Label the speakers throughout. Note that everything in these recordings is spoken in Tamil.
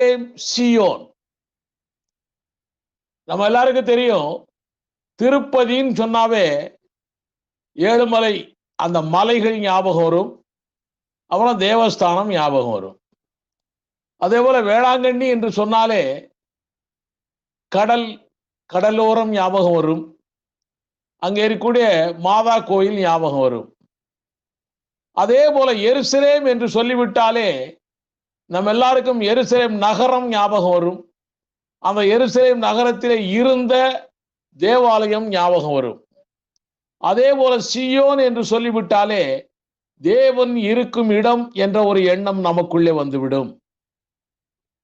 Speaker 1: சியோன் நம்ம எல்லாருக்கும் தெரியும் திருப்பதின்னு சொன்னாவே ஏழுமலை அந்த மலைகள் ஞாபகம் வரும் அப்புறம் தேவஸ்தானம் ஞாபகம் வரும். அதே போல வேளாங்கண்ணி என்று சொன்னாலே கடல் கடலோரம் ஞாபகம் வரும். அங்கே இருக்கக்கூடிய மாதா கோயில் ஞாபகம் வரும். அதே போல எருசலேம் என்று சொல்லிவிட்டாலே நம்ம எல்லாருக்கும் எருசலேம் நகரம் ஞாபகம் வரும். அந்த எருசலேம் நகரத்திலே இருந்த தேவாலயம் ஞாபகம் வரும். அதே போல சியோன் என்று சொல்லிவிட்டாலே தேவன் இருக்கும் இடம் என்ற ஒரு எண்ணம் நமக்குள்ளே வந்துவிடும்.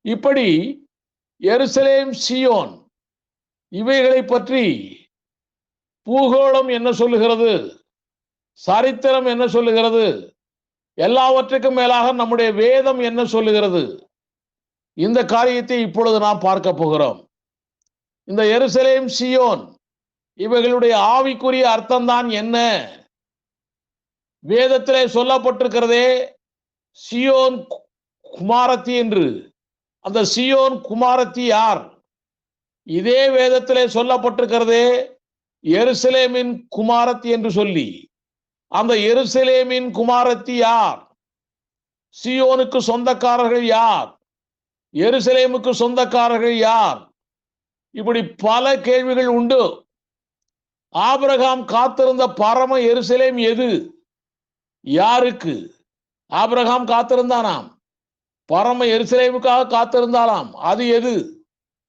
Speaker 1: இப்படி எருசலேம் சியோன் இவைகளை பற்றி பூகோளம் என்ன சொல்லுகிறது? சரித்திரம் என்ன சொல்லுகிறது? எல்லாவற்றுக்கும் மேலாக நம்முடைய வேதம் என்ன சொல்லுகிறது? இந்த காரியத்தை இப்பொழுது நாம் பார்க்க போகிறோம். இந்த எருசலேம் சியோன் இவைகளுடைய ஆவிக்குரிய அர்த்தம்தான் என்ன? வேதத்திலே சொல்லப்பட்டிருக்கிறதே சியோன் குமாரத்தி என்று. அந்த சியோன் குமாரத்தி யார்? இதே வேதத்திலே சொல்லப்பட்டிருக்கிறதே எருசலேமின் குமாரத்தி என்று சொல்லி. அந்த எருசலேமின் குமாரத்தி யார்? சியோனுக்கு சொந்தக்காரர்கள் யார்? எருசலேமுக்கு சொந்தக்காரர்கள் யார்? இப்படி பல கேள்விகள் உண்டு. ஆபிரகாம் காத்திருந்த பரம எருசலேம் எது? யாருக்கு? ஆபிரகாம் காத்திருந்தானாம். பரம எருசலேமுக்காக காத்திருந்தாலாம் அது எது?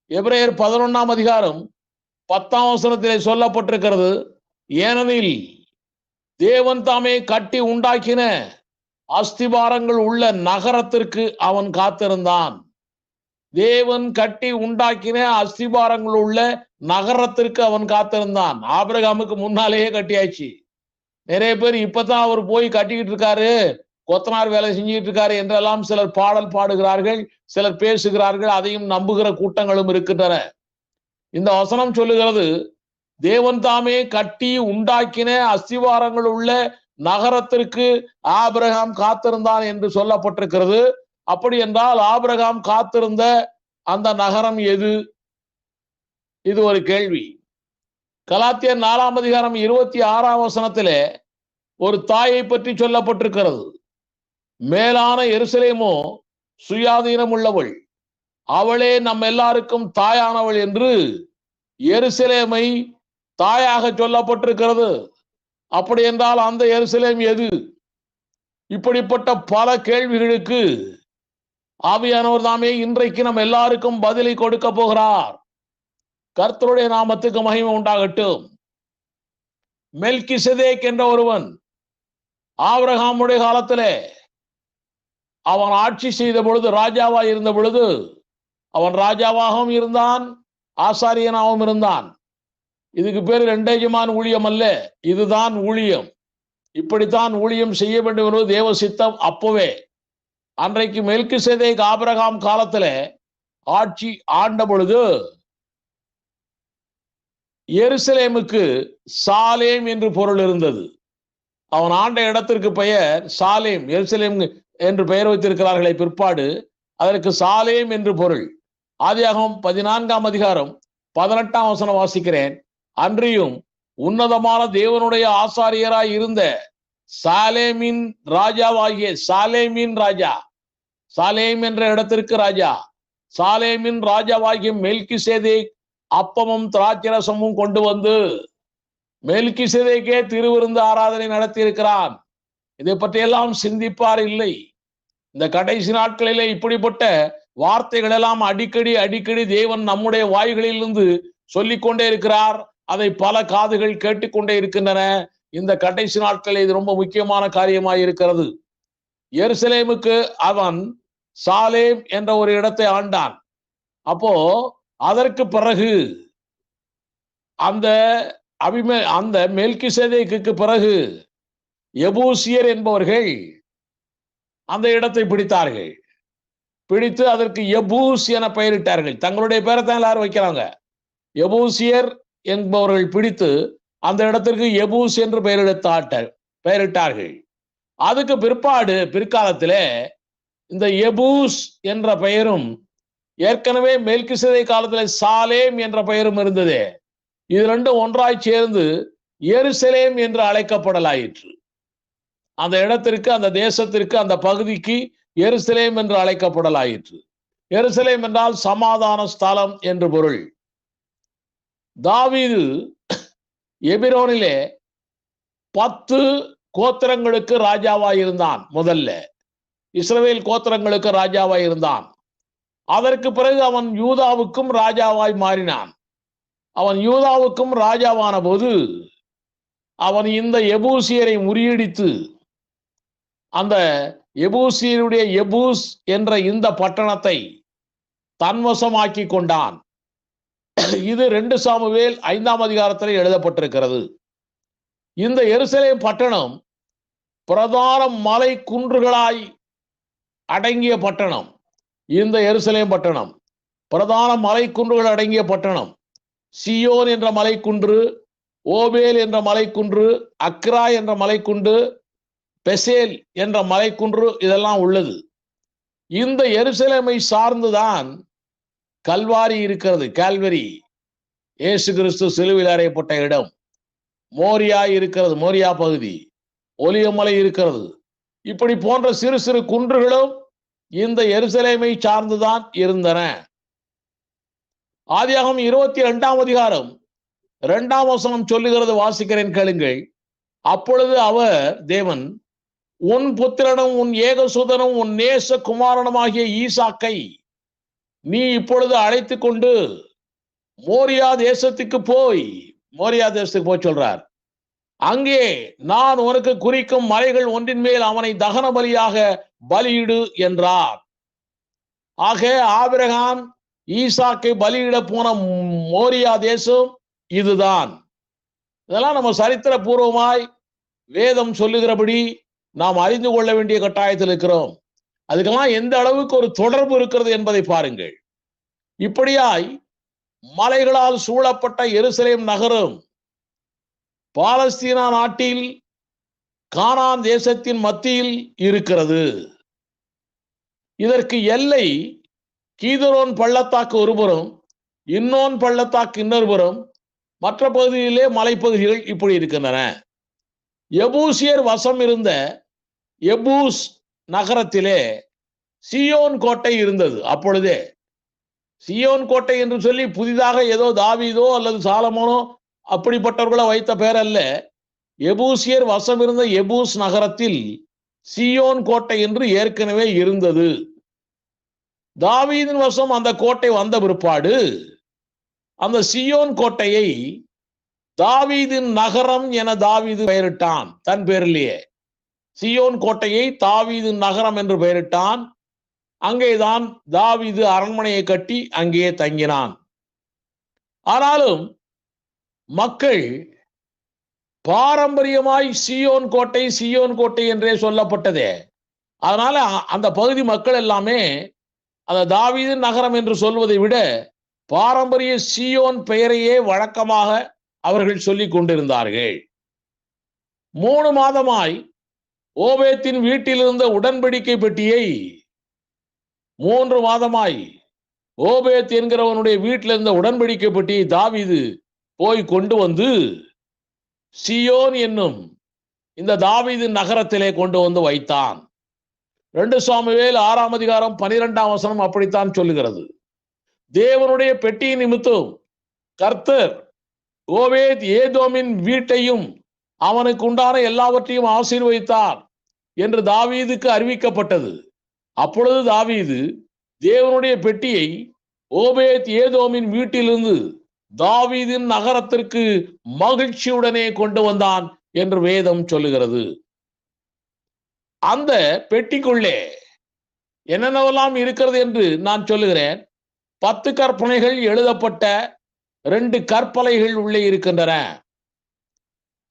Speaker 1: எப்ரேயர் பதினொன்னாம் அதிகாரம் பத்தாம் அவசரத்திலே சொல்லப்பட்டிருக்கிறது. ஏனெனில் தேவன் தாமே கட்டி உண்டாக்கின அஸ்திபாரங்கள் உள்ள நகரத்திற்கு அவன் காத்திருந்தான். தேவன் கட்டி உண்டாக்கின அஸ்திபாரங்கள் உள்ள நகரத்திற்கு அவன் காத்திருந்தான். ஆபிரகாமுக்கு முன்னாலேயே கட்டியாச்சு. நிறைய பேர் இப்பதான் அவர் போய் கட்டிக்கிட்டு இருக்காரு. கொத்தனார் வேலை செஞ்சுட்டு இருக்காரு என்றெல்லாம் சிலர் பாடல் பாடுகிறார்கள் சிலர் பேசுகிறார்கள் அதையும் நம்புகிற கூட்டங்களும் இருக்கின்றன. இந்த வசனம் சொல்லுகிறது தேவன் தாமே கட்டி உண்டாக்கின அஸ்திவாரங்கள் உள்ள நகரத்திற்கு ஆபிரகாம் காத்திருந்தான் என்று சொல்லப்பட்டிருக்கிறது. அப்படி என்றால் ஆபிரகாம் காத்திருந்த அந்த நகரம் எது? இது ஒரு கேள்வி. கலாத்தியர் நாலாம் அதிகாரம் இருபத்தி ஆறாம் வசனத்திலே ஒரு தாயை பற்றி சொல்லப்பட்டிருக்கிறது. மேலான எருசலேமோ சுயாதீனம் உள்ளவள். அவளே நம் எல்லாருக்கும் தாயானவள் என்று எருசலேமை தாயாக சொல்லப்பட்டிருக்கிறது. அப்படி என்றால் அந்த எருசலேம் எது? இப்படிப்பட்ட பல கேள்விகளுக்கு ஆவியானவர் தாமே இன்றைக்கு நம்ம எல்லாருக்கும் பதிலை கொடுக்க போகிறார். கர்த்தருடைய நாமத்துக்கு மகிமை உண்டாகட்டும். மெல்கிசதேக் என்ற ஒருவன் ஆவரகாமுடைய காலத்திலே அவன் ஆட்சி செய்த பொழுது ராஜாவாய் இருந்த பொழுது அவன் ராஜாவாகவும் இருந்தான் ஆசாரியனாகவும் இருந்தான். இதுக்கு பேர் ரெண்டேஜமான் ஊழியம் அல்ல. இதுதான் ஊழியம். இப்படித்தான் ஊழியம் செய்ய வேண்டும் என்பது தேவ சித்தம் அப்பவே. அன்றைக்கு மெல்கிசேதேக் ஆபிரகாம் காலத்துல ஆட்சி ஆண்ட பொழுது எருசலேமுக்கு சாலேம் என்று பொருள் இருந்தது. அவன் ஆண்ட இடத்திற்கு பெயர் சாலேம். எருசலேம் என்று பெயர் வைத்திருக்கிறார்களே பிற்பாடு. அதற்கு சாலேம் என்று பொருள். ஆதியாகம் பதினான்காம் அதிகாரம் பதினெட்டாம் வசனம் வாசிக்கிறேன். அன்றியும் உன்னதமான தேவனுடைய ஆசாரியராய் இருந்த சாலேமின் ராஜாவாகிய சாலேமின் ராஜா சாலேம் என்ற இடத்திற்கு ராஜா சாலேமின் ராஜாவாகிய மெல்கி அப்பமும் திராட்சரசமும் கொண்டு வந்து மெல்கி சேதைக்கே திருவிருந்து ஆராதனை நடத்தி இருக்கிறான் இதை பற்றியெல்லாம் சிந்திப்பார் இல்லை. இந்த கடைசி நாட்களிலே இப்படிப்பட்ட வார்த்தைகளெல்லாம் அடிக்கடி அடிக்கடி தேவன் நம்முடைய வாய்களிலிருந்து சொல்லிக்கொண்டே இருக்கிறார். அதை பல காதுகள் கேட்டுக்கொண்டே இருக்கின்றன. இந்த கடைசி நாட்களில் இது ரொம்ப முக்கியமான காரியமாய் இருக்கிறது. எருசலேமுக்கு அவன் சாலேம் என்ற ஒரு இடத்தை ஆண்டான். அப்போ அதற்கு பிறகு அந்த அபிமே அந்த மெல்கிசேதேக்கு பிறகு எபூசியர் என்பவர்கள் அந்த இடத்தை பிடித்தார்கள். பிடித்து அதற்கு எபூஸ் என பெயரிட்டார்கள். தங்களுடைய பேரை தான் எல்லாரும் வைக்கிறாங்க. எபூசியர் என்பவர்கள் பிடித்து அந்த இடத்திற்கு எபூஸ் என்று பெயரிடத்தாட்ட பெயரிட்டார்கள். அதுக்கு பிற்பாடு பிற்காலத்திலே இந்த எபூஸ் என்ற பெயரும் ஏற்கனவே மெல்கிசதை காலத்தில் சாலேம் என்ற பெயரும் இருந்தது. இது ரெண்டும் ஒன்றாய் சேர்ந்து எருசலேம் என்று அழைக்கப்படலாயிற்று. அந்த இடத்திற்கு அந்த தேசத்திற்கு அந்த பகுதிக்கு எருசலேம் என்று அழைக்கப்படலாயிற்று. எருசலேம் என்றால் சமாதான ஸ்தலம் என்று பொருள். தாவீது எபிரோனிலே பத்து கோத்திரங்களுக்கு ராஜாவாய் இருந்தான் முதல்ல. இஸ்ரவேல் கோத்திரங்களுக்கு ராஜாவாய் இருந்தான். அதற்கு பிறகு அவன் யூதாவுக்கும் ராஜாவாய் மாறினான். அவன் யூதாவுக்கும் ராஜாவான போது அவன் இந்த எபூசியரை முறியடித்து அந்த எபூசியருடைய எபூஸ் என்ற இந்த பட்டணத்தை தன்வசமாக்கி கொண்டான். இது ரெண்டு சாமுவேல் ஐந்தாம் அதிகாரத்தில் எழுதப்பட்டிருக்கிறது. இந்த எருசலேம் பட்டணம் பிரதான மலை குன்றுகளாய் அடங்கிய பட்டணம். இந்த எருசலேம் பட்டணம் பிரதான மலை குன்றுகள் அடங்கிய பட்டணம். சியோன் என்ற மலைக்குன்று ஓபேல் என்ற மலைக்குன்று அக்ரா என்ற மலைக்குன்று பெசேல் என்ற மலைக்குன்று இதெல்லாம் உள்ளது. இந்த எருசலேமை சார்ந்துதான் கல்வாரி இருக்கிறது கால்வரி. ஏசு கிறிஸ்து சிலுவில் அறையப்பட்ட இடம். மோரியா இருக்கிறது மோரியா பகுதி. ஒலியமலை இருக்கிறது. இப்படி போன்ற சிறு சிறு குன்றுகளும் இந்த எருசலேமை சார்ந்துதான் இருந்தன. ஆதியாகம் இருபத்தி இரண்டாம் அதிகாரம் இரண்டாம் வசனம் சொல்லுகிறது வாசிக்கிறேன் கேளுங்கள். அப்பொழுது அவர் தேவன் உன் புத்திரனும் உன் ஏகசுதனும் உன் நேச குமாரனுமாகிய ஈசாக்கை நீ இப்பொழுது அழைத்து கொண்டு மோரியா தேசத்துக்கு போய் மோரியா தேசத்துக்கு போய் சொல்றார். அங்கே நான் உனக்கு குறிக்கும் மலைகள் ஒன்றின் மேல் அவனை தகன பலியாக பலியிடு என்றார். ஆக ஆபிரகாம் ஈசாக்கை பலியிட போன மோரியா தேசம் இதுதான். இதெல்லாம் நம்ம சரித்திர பூர்வமாய் வேதம் சொல்லுகிறபடி நாம் அறிந்து கொள்ள வேண்டிய கட்டாயத்தில் இருக்கிறோம். அதுக்கெல்லாம் எந்த அளவுக்கு ஒரு தொடர்பு இருக்கிறது என்பதை பாருங்கள். இப்படியாய் மலைகளால் சூழப்பட்ட எருசலேம் நகரம் பாலஸ்தீனா நாட்டில் கானான் தேசத்தின் மத்தியில் இருக்கிறது. இதற்கு எல்லை கீதரோன் பள்ளத்தாக்கு ஒருபுறம் இன்னோன் பள்ளத்தாக்கு இன்னொருபுறம் மற்ற பகுதியிலே மலைப்பகுதிகள் இப்படி இருக்கின்றன. எபூசியர் வசம் இருந்த எபூஸ் நகரத்திலே சியோன் கோட்டை இருந்தது. அப்பொழுதே சியோன் கோட்டை என்று சொல்லி புதிதாக ஏதோ தாவீதோ அல்லது சாலமோனோ அப்படிப்பட்டவர்களை வைத்த பேர் அல்ல எபூசியர் வசம் இருந்த எபூஸ் நகரத்தில் சியோன் கோட்டை என்று ஏற்கனவே இருந்தது. தாவீதின் வசம் அந்த கோட்டை வந்த பிற்பாடு அந்த சியோன் கோட்டையை தாவீதின் நகரம் என தாவீது பெயரிட்டான் தன் பேரிலேயே. சியோன் கோட்டையை தாவீது நகரம் என்று பெயரிட்டான். அங்கேதான் தாவீது அரண்மனையை கட்டி அங்கேயே தங்கினான். ஆனாலும் மக்கள் பாரம்பரியமாய் சியோன் கோட்டை சியோன் கோட்டை என்றே சொல்லப்பட்டதே. அதனால அந்த பகுதி மக்கள் எல்லாமே அந்த தாவீது நகரம் என்று சொல்வதை விட பாரம்பரிய சியோன் பெயரையே வழக்கமாக அவர்கள் சொல்லிக் கொண்டிருந்தார்கள். மூணு மாதமாய் ஓபேத்தின் வீட்டில் இருந்த உடன்படிக்கை பெட்டியை மூன்று மாதமாய் ஓபேத் என்கிறவனுடைய வீட்டில் இருந்த உடன்படிக்கை பெட்டியை தாவிது போய் கொண்டு வந்து சியோன் என்னும் இந்த தாவிது நகரத்திலே கொண்டு வந்து வைத்தான். ரெண்டு சுவாமிவேல் ஆறாம் அதிகாரம் பனிரெண்டாம் வசனம் அப்படித்தான் சொல்லுகிறது. தேவனுடைய பெட்டியின் நிமித்தம் கர்த்தர் ஓவேத் ஏதோமின் வீட்டையும் அவனுக்கு உண்டான எல்லாவற்றையும் ஆசீர்வதித்தார் என்று தாவீதுக்கு அறிவிக்கப்பட்டது. அப்பொழுது தாவீது தேவனுடைய பெட்டியை ஓபேத் ஏதோமின் வீட்டிலிருந்து தாவீதின் நகரத்திற்கு மகிழ்ச்சியுடனே கொண்டு வந்தான் என்று வேதம் சொல்லுகிறது. அந்த பெட்டிக்குள்ளே என்னென்னவெல்லாம் இருக்கிறது என்று நான் சொல்லுகிறேன். பத்து கற்பனைகள் எழுதப்பட்ட ரெண்டு கற்பலைகள் உள்ளே இருக்கின்றன.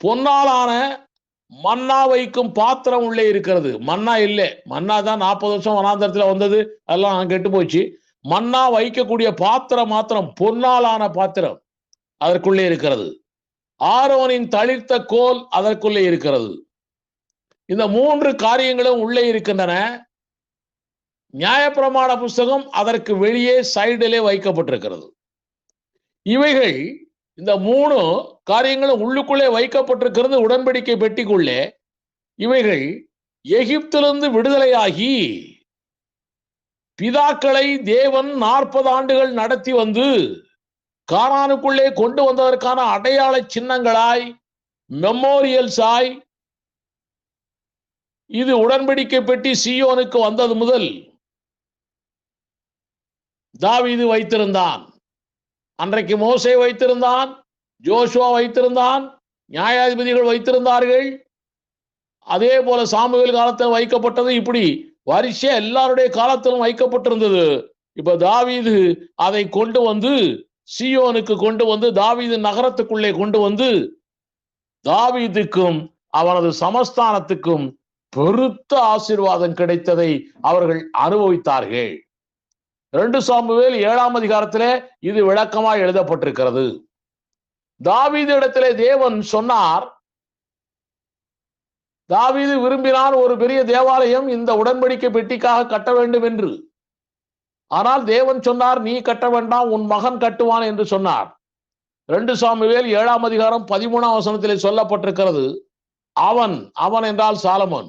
Speaker 1: பொன்னாலான மன்னா வைக்கும் பாத்திரம் உள்ளே இருக்கிறது. மன்னா இல்லை. மன்னா தான் நாற்பது வருஷம் வனாந்தரத்தில் வந்தது. அதெல்லாம் கெட்டு போச்சு. மன்னா வைக்கக்கூடிய பாத்திரம் மாத்திரம் பொன்னாலான பாத்திரம் அதற்குள்ளே இருக்கிறது. ஆரோனின் தளிர்த்த கோல் அதற்குள்ளே இருக்கிறது. இந்த மூன்று காரியங்களும் உள்ளே இருக்கின்றன. நியாயப்பிரமாண புஸ்தகம் அதற்கு வெளியே சைடிலே வைக்கப்பட்டிருக்கிறது. இவைகள் இந்த மூணு காரியங்களும் உள்ளுக்குள்ளே வைக்கப்பட்டிருக்கிறது உடன்படிக்கை பெட்டிக்குள்ளே. இவைகள் எகிப்திலிருந்து விடுதலையாகி பிதாக்களை தேவன் நாற்பது ஆண்டுகள் நடத்தி வந்து காரானுக்குள்ளே கொண்டு வந்ததற்கான அடையாள சின்னங்களாய் மெமோரியல்ஸாய் இது உடன்படிக்கை பெட்டி சியோனுக்கு வந்தது முதல். தாவிது வைத்திருந்தான். அன்றைக்கு மோசே வைத்திருந்தான் ஜோஷுவா வைத்திருந்தான் நியாயாதிபதிகள் வைத்திருந்தார்கள். அதே போல சாமுவேல் காலத்தில் வைக்கப்பட்டது இப்படி. வரிசையா எல்லாருடைய காலத்திலும் வைக்கப்பட்டிருந்தது. இப்ப தாவீது அதை கொண்டு வந்து சியோனுக்கு கொண்டு வந்து தாவீது நகரத்துக்குள்ளே கொண்டு வந்து தாவீதுக்கும் அவனது சமஸ்தானத்துக்கும் பெருத்த ஆசீர்வாதம் கிடைத்ததை அவர்கள் அனுபவித்தார்கள். ரெண்டு சாமுவேல் ஏழாம் அதிகாரத்திலே இது விளக்கமாய் எழுதப்பட்டிருக்கிறது. தாவீது இடத்திலே தேவன் சொன்னார் தாவீது விரும்பினால் ஒரு பெரிய தேவாலயம் இந்த உடன்படிக்கை பெட்டிக்காக கட்ட வேண்டும் என்று. ஆனால் தேவன் சொன்னார் நீ கட்ட வேண்டாம் உன் மகன் கட்டுவான் என்று சொன்னார். ரெண்டு சாமுவேல் ஏழாம் அதிகாரம் பதிமூணாம் வசனத்திலே சொல்லப்பட்டிருக்கிறது அவன் அவன் என்றால் சாலமோன்.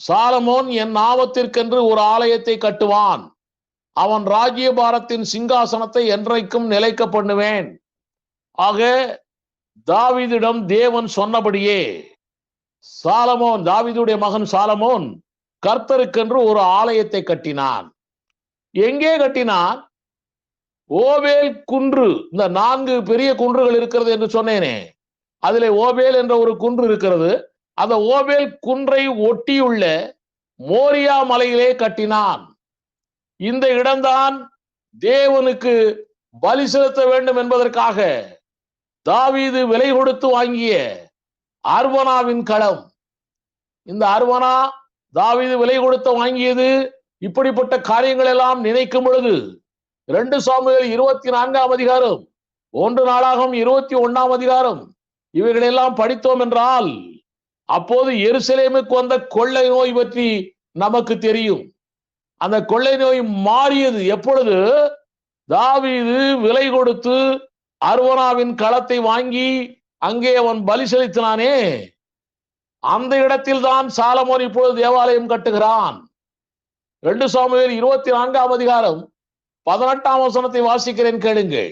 Speaker 1: சாலமோன் என் நாமத்திற்கென்று ஒரு ஆலயத்தை கட்டுவான். அவன் ராஜ்யபாரத்தின் சிங்காசனத்தை என்றைக்கும் நிலைக்க பண்ணுவேன். ஆக தாவிதிடம் தேவன் சொன்னபடியே சாலமோன் தாவிதுடைய மகன் சாலமோன் கர்த்தருக்கென்று ஒரு ஆலயத்தை கட்டினான். எங்கே கட்டினான்? ஓவேல் குன்று இந்த நான்கு பெரிய குன்றுகள் இருக்கிறது என்று சொன்னேனே. அதில் ஓவேல் என்ற ஒரு குன்று இருக்கிறது. அந்த ஓவேல் குன்றை ஒட்டியுள்ள மோரியா மலையிலே கட்டினான். இந்த இடம்தான் தேவனுக்கு பலி செலுத்த வேண்டும் என்பதற்காக தாவீது விலை கொடுத்து வாங்கிய அர்வனாவின் களம். இந்த அர்வனா தாவீது விலை கொடுத்து வாங்கியது இப்படிப்பட்ட காரியங்கள் எல்லாம் நினைக்கும் பொழுது ரெண்டு சாமுவேல் இருபத்தி நான்காம் அதிகாரம் ஒன்று நாளாகும் இருபத்தி ஒன்னாம் அதிகாரம் இவைகளெல்லாம் படித்தோம் என்றால் அப்போது எருசலேமுக்கு வந்த கொள்ளை நோய் பற்றி நமக்கு தெரியும். அந்த கொள்ளை நோய் மாறியது. எப்பொழுது? தாவீது விலை கொடுத்து அர்வனாவின் களத்தை வாங்கி அங்கே அவன் பலி செலுத்தினானே. அந்த இடத்தில் தான் சாலமோன் இப்பொழுது தேவாலயம் கட்டுகிறான். ரெண்டு சாமியில் இருபத்தி நான்காம் அதிகாரம் பதினெட்டாம் வசனத்தை வாசிக்கிறேன் கேளுங்கள்.